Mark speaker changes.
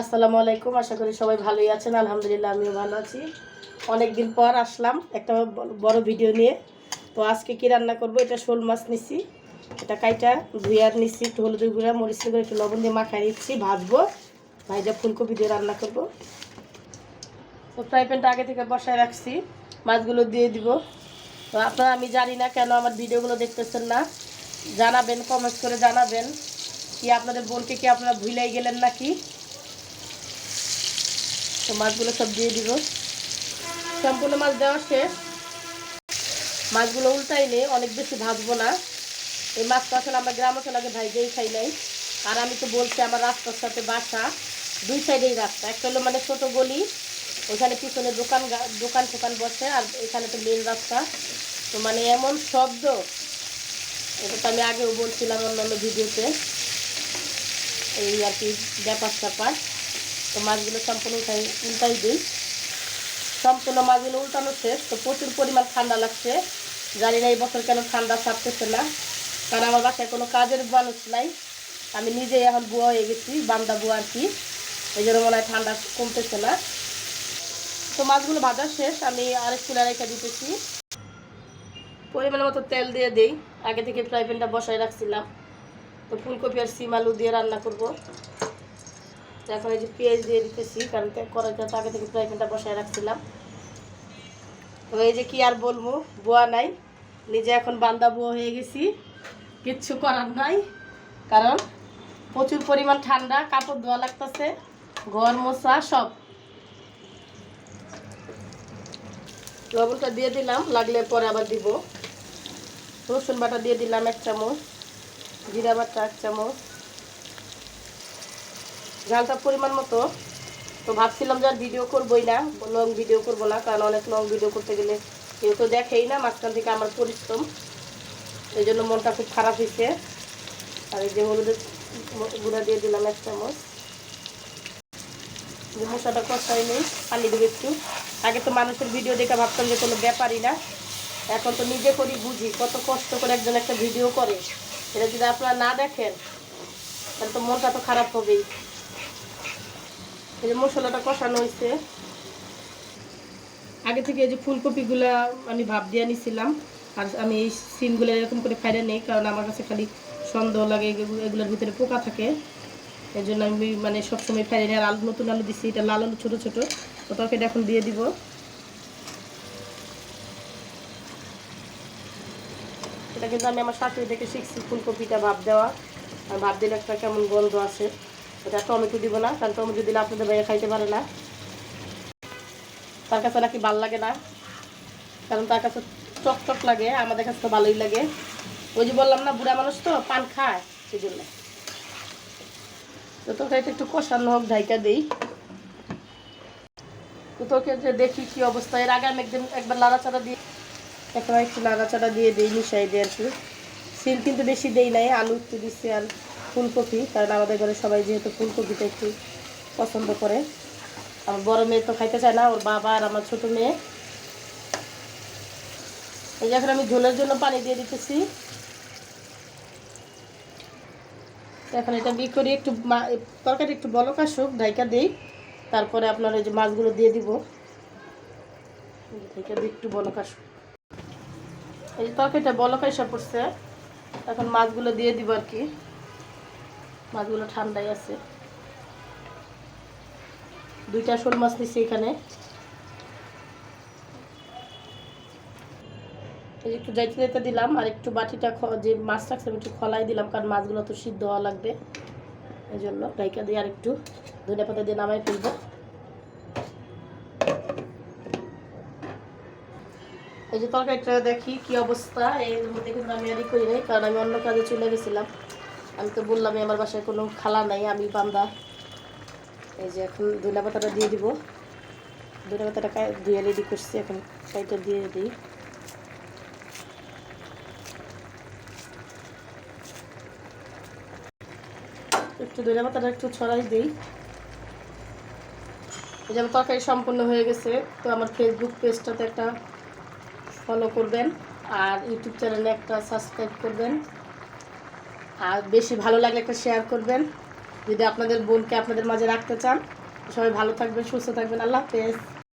Speaker 1: আসসালামু আলাইকুম, আশা করি সবাই ভালোই আছেন। আলহামদুলিল্লাহ, আমিও ভালো আছি। অনেক দিন পর আসলাম একটা বড় ভিডিও নিয়ে। তো আজকে কি রান্না করব? এটা শোল মাছ নিছি, এটা কাইটা ধুইয়ার নিচ্ছি একটু হলুদ গুঁড়া মরিচ গুঁড়া, একটু লবণ দিয়ে মাখাই নিচ্ছি, ভাজবো। ভাইজা ফুলকপি দিয়ে রান্না করব। তো ফ্রাই প্যানটা আগে থেকে বসায় রাখছি, মাছগুলো দিয়ে দিব। তো আপনারা, আমি জানি না কেন আমার ভিডিওগুলো দেখতেছেন না। জানাবেন কমেন্ট করে জানাবেন। কি আপনাদের বোনকে কি আপনারা ভুলেই গেলেন নাকি? তো মাছগুলো সব দিয়ে দিব। সম্পূর্ণ মাছ দেওয়া শেষ। মাছগুলো উল্টাই উল্টাইলে অনেক বেশি ভাজবো না। এই মাছটা আসলে আমরা গ্রাম অঞ্চল আগে ভাইজেই খাই নাই। আর আমি তো বলছি, আমার রাস্তার সাথে বাসা, দুই সাইডেই রাস্তা। একটা হলো মানে ছোটো গলি ওখানে পিছনে দোকান দোকান টোকান বসে, আর এখানে তো মেন রাস্তা। তো মানে এমন শব্দ, এটা তো আমি আগেও বলছিলাম অন্যান্য ভিডিওতে। এই আর কি ব্যাপার স্যাপার তো মাছগুলো সম্পূর্ণ উল্টাই উল্টাই দিই। সম্পূর্ণ মাছগুলো উল্টানো শেষ, তো প্রচুর পরিমাণ ঠান্ডা লাগছে। জানি না এই বছর কেন ঠান্ডা ছাড়তেছে না। কারণ আমার বাসায় কোনো কাজের মানুষ নাই। আমি নিজেই এখন বুয়া হয়ে গেছি, বান্দা বুয়া আর কি। এই জন্য মনে হয় ঠান্ডা কমতেছে না। তো মাছগুলো ভাজা শেষ, আমি আরেক চুলা রেখে দিতেছি। পরিমাণ মতো তেল দিয়ে দিই। আগে থেকে ফ্রাই প্যানটা বসায় রাখছিলাম। তো ফুলকপি আর সিম আলু দিয়ে রান্না করব। তো এখন এই যে পেঁয়াজ দিয়ে দিতেছি, কারণ কড়াইটা তো আগে থেকে প্যানটা বসায় রাখছিলাম। তো এই যে কি আর বলব, বোয়া নাই, নিজে এখন বান্দা বুয়া হয়ে গেছি, কিচ্ছু করার নাই, কারণ প্রচুর পরিমাণ ঠান্ডা, কাপড় ধোয়া লাগতেছে, ঘর মোছা সব। লবণটা দিয়ে দিলাম, লাগলে পরে আবার দিব। রসুন বাটা দিয়ে দিলাম এক চামচ, জিরা বাটা এক চামচ। ঝালটা পরিমাণ মতো। তো ভাবছিলাম যে আর ভিডিও করবোই না লং ভিডিও করব না, কারণ অনেক লং ভিডিও করতে গেলে কেউ তো দেখেই না মাঝখান থেকে আমার পরিশ্রম, এই জন্য মনটা খুব খারাপ হয়েছে। আর এই যে হলুদের গুঁড়া দিয়ে দিলাম এক চামচ। যে কষাই নেই, পানি দেবো একটু। আগে তো মানুষের ভিডিও দেখে ভাবতাম যে কোনো ব্যাপারই না। এখন তো নিজে করি, বুঝি কত কষ্ট করে একজন একটা ভিডিও করে। এটা যদি আপনারা না দেখেন, তাহলে তো মনটা তো খারাপ হবেই। এই যে মশলাটা কষানো হয়েছে। আগে থেকে এই যে ফুলকপিগুলা আমি ভাব দিয়ে নিছিলাম, আর আমি এই সিমগুলো এরকম করে ফাইডে নেই, কারণ আমার কাছে খালি সন্দেহ লাগে এগুলোর ভিতরে পোকা থাকে। এই জন্য আমি মানে সবসময় ফাইডে নিই, আর আলু, নতুন আলু দিচ্ছি এটা লাল আলু, ছোটো ছোটো। তরকারিটা এখন দিয়ে দিব। এটা কিন্তু আমি আমার শাশুড়ি থেকে শিখছি ফুলকপিটা ভাব দেওয়া, আর ভাব দিলে একটা কেমন গন্ধ আছে এটা টমেটো দিব না, কারণ টমেটো দিলে আপনাদের বাইরে খাইতে পারে না। তার কাছে নাকি ভালো লাগে না, কারণ তার কাছে টক লাগে, আমাদের কাছে তো ভালোই লাগে। ওই যে বললাম না, বুড়া মানুষ তো পান খায় সেই জন্য তো তোকে এটা একটু কষানো হোক, ঢাইকা দিই। তো তোকে যে দেখি কি অবস্থা, এর আগে আমি একদিন একবার লাড়াচাড়া দিয়ে এখন একটু নাড়াচাড়া দিয়ে দিই, মিশাই দিয়ে আর কি। সিল কিন্তু বেশি দেই নাই, আলু একটু দিচ্ছি আর ফুলকপি, কারণ আমাদের ঘরে সবাই যেহেতু ফুলকপিটা একটু পছন্দ করে। আমার বড় মেয়ে তো খাইতে চায় না, ওর বাবা আর আমার ছোট মেয়ে। এই যে এখন আমি ঝোলের জন্য পানি দিয়ে দিতেছি। এখন এটা বি করি একটু তরকারি একটু বলক আসুক, ঢাইকা দিই। তারপরে আপনার এই যে মাছগুলো দিয়ে দিব। ঢাইকা দিই একটু বলক আসুক। এই যে তরকারিটা বলক এসে পড়ছে, এখন মাছগুলো দিয়ে দিব আর কি। মাছগুলো ঠান্ডাই আছে। দুইটা শোল মাছ নিচ্ছি এখানে। একটু যাইতে যাইতে দিলাম, আর একটু বাটিটা যে মাছ রাখছে একটু খলাই দিলাম, কারণ মাছগুলো তো সিদ্ধ হওয়া লাগবে। এই জন্য ডাইকা দিয়ে আর একটু ধনে পাতা দিয়ে নামাই ফেলব। এই যে তরকারিটা দেখি কি অবস্থা এর মধ্যে কিন্তু আমি আর ই করি নাই, কারণ আমি অন্য কাজে চলে গেছিলাম। আমি তো বললামই আমার বাসায় কোনো খালা নাই, আমি বান্দা। এই যে এখন ধনে পাতাটা দিয়ে দিব। ধনে পাতাটা ধুয়ে রেডি করছি, এখন কাইটা দিয়ে দিই। একটু ধনে পাতাটা একটু ছড়াই দিই। এই যে আমার তরকারি সম্পূর্ণ হয়ে গেছে, তো আমার ফেসবুক পেজটাতে একটা ফলো করবেন, আর ইউটিউব চ্যানেলে একটা সাবস্ক্রাইব করবেন। আর বেশি ভালো লাগলে একটা শেয়ার করবেন। যদি আপনাদের বোনকে আপনাদের মাঝে রাখতে চান, সবাই ভালো থাকবেন, সুস্থ থাকবেন, আল্লাহ হাফেজ।